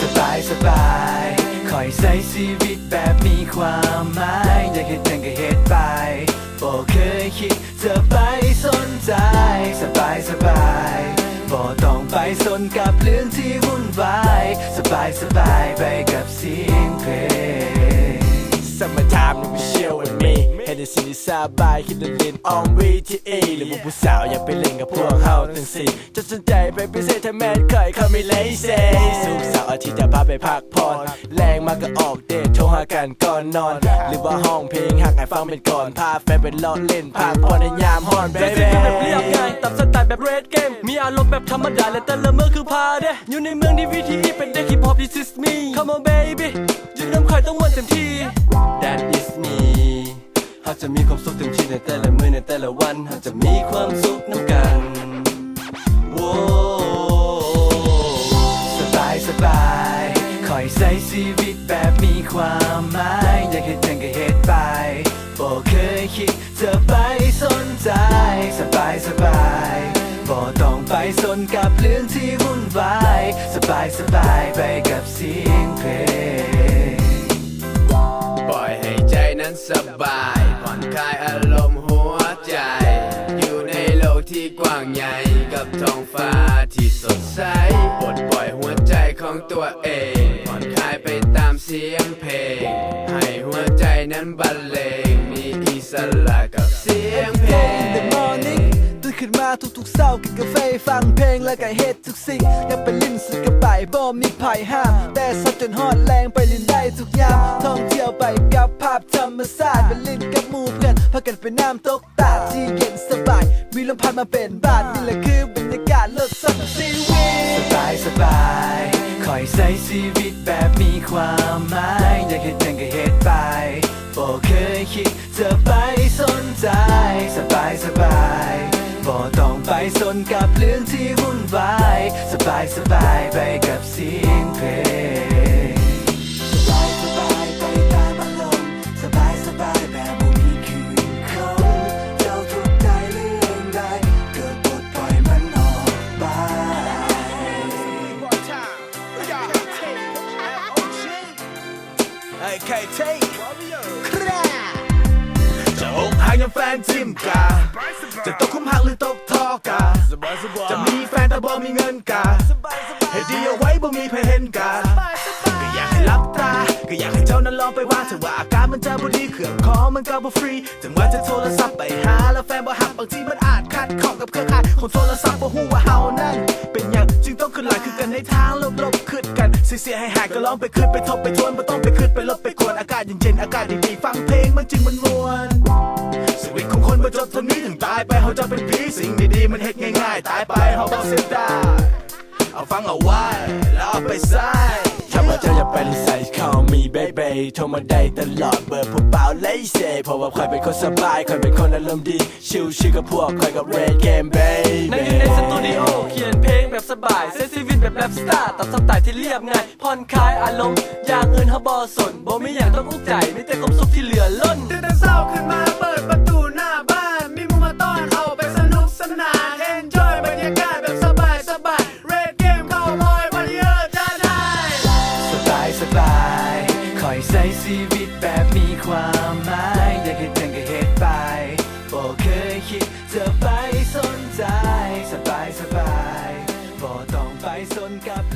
สบายสบายคอยใช้ชีวิตแบบมีความหมายอยากเห็นยังก็เห็นไปบ่เคยคิดจะไปสนใจ สบายสบายบ่ต้องไปสนกับเรื่องที่วุ่นวาย สบายสบายไปกับสี สบายคิดเล่นๆ on VTA หรือว่าผู้สาวอยากไปเล่นกับพวกเฮาตั้งสี่จะสนใจไปพิเศษถ้าแม่นเคยเขาไม่เลยเซสุกเสาร์อาทิตย์จะพาไปพักผ่อนแรงมากก็ออกเดทโทรหากันก่อนนอน หรือว่าห้องเพลงหักให้ฟังเป็นก่อนพาแฟนไปเลาะเล่นพักผ่อนในยามฮอนเบเบสิบี้กแบบเรียบง่ายตับสไตล์แบบเรดเกมมีอารมณ์แบบธรรมดาและแต่ละเมื่อคือพาเดอยู่ในเมืองที่วิธีเป็นเด็กฮิปฮอป this is me come on baby ยืนน้ำใครต้องมันเต็มที่ That is me จะมีความสุขเต็มที่ในแต่ละมื้อในแต่ละวันเขาจะมีความสุขน้ำกันโว้สบายสบายคอยใช้ชีวิตแบบมีความหมายอยากเห็นยังก็เห็นไปบ่เคยคิดจะไปสนใจสบายสบายบ่ต้องไปสนกับเรื่องที่วุ่นวายสบายสบายไปกับเสียงเพลง ปล่อยให้ใจนั้นสบาย คลายอารมณ์หัวใจ อยู่ในโลกที่กว้างใหญ่กับท้องฟ้าที่สดใสปลดปล่อยหัวใจของตัวเองผ่อนคลายไปตามเสียงเพลง ให้หัวใจนั้นบรรเลงมีอิสระกับเสียงเพลง the morning ตื่นขึ้นมาทุกๆเช้ากินกาแฟฟังเพลงแล้วก็เฮ็ดทุกสิ่งอยากไปลิ้นสุดกระไปบ่มีไผห้ามแต่สัดจนฮอดแรงไปลิ้นได้ทุกยามท่องเที่ยวไปกับภาพธรรมชาติไปลิ้นกับมือากันไปน้ำตกตาที่เย็นสบาย มีลมพัดมาเป็นบาทนี่แหละคือบรรยากาศเลิศสักชีวิตสบายสบายคอยใช้ชีวิตแบบมีความหมายอยากเห็นยังก็เห็นไปบ่เคยคิดจะไปสนใจสบายสบายบ่ต้องไปสนกับเรื่องที่วุ่นวาย สบายสบายไปกับสี ไอ้ไข่เทจะอกหักยังแฟนทิมกา จะตกคุ้มหักหรือตกทอกา จะมีแฟนแต่บ่มีเงินกาให้ดีเอาไว้บ่มีเพเห็นกา ก็อยากให้รับตา ก็อยากให้เจ้านั้นลองไปว่าเถอะว่าอาการมันจะบ่ดีเครื่องของมันก็บ่ฟรี ถึงว่าจะโทรศัพท์ไปหาแล้วแฟนบ่หักบางทีมันอาจขัดข้องกับเครือข่ายของโทรศัพท์บ่ฮู้ว่าเฮานั้นเป็นหยังจึงต้องขึ้นหลายคือกันในทางลบๆขึ้นกัน เสียให้หายก็ลองไปขึ้นไปทบไปทวนบ่ต้องไปขึ้นไปลบไปกวนอากาศเย็นๆอากาศดีๆฟังเพลงมันจึงมันมวนชีวิตของคนประจบเท่านี้ถึงตายไปเขาจะเป็นผีสิ่งดีๆมันเฮ็ดง่ายๆ ตายไปเขาบอกเสียดายเอาฟังเอาไว้แล้วเอาไปใส่ถ้าว่าเธออยาเป็นใส่ call me baby โทรมาได้ตลอดเบอร์ผู้เปล่าเลยเซเพราะว่าคอยเป็นคนสบายคอยเป็นคนอารมณ์ดี ชิวชิวกับพวกคอยกับ red game baby นั่งอยู่ใซีวิตแบบแรปสตาร์ตัดสไตล์ที่เรียบง่ายผ่อนคลายอารมณ์อย่างอื่นเขาบอสนบ่มีอย่างต้องอุ้งใจมีแต่ความสุขที่เหลือล้นตื่นแต่เช้าขึ้นมาเปิดประตูหน้าบ้าน มีมุมมาต้อนเอาไปสนุกสนาน enjoy บรรยากาศแบบสบายสบายเรดเกมเข้าบอยวันเยอะจะได้สบายสบายคอยใช้ชีวิตแบบมีความหมาย นกับ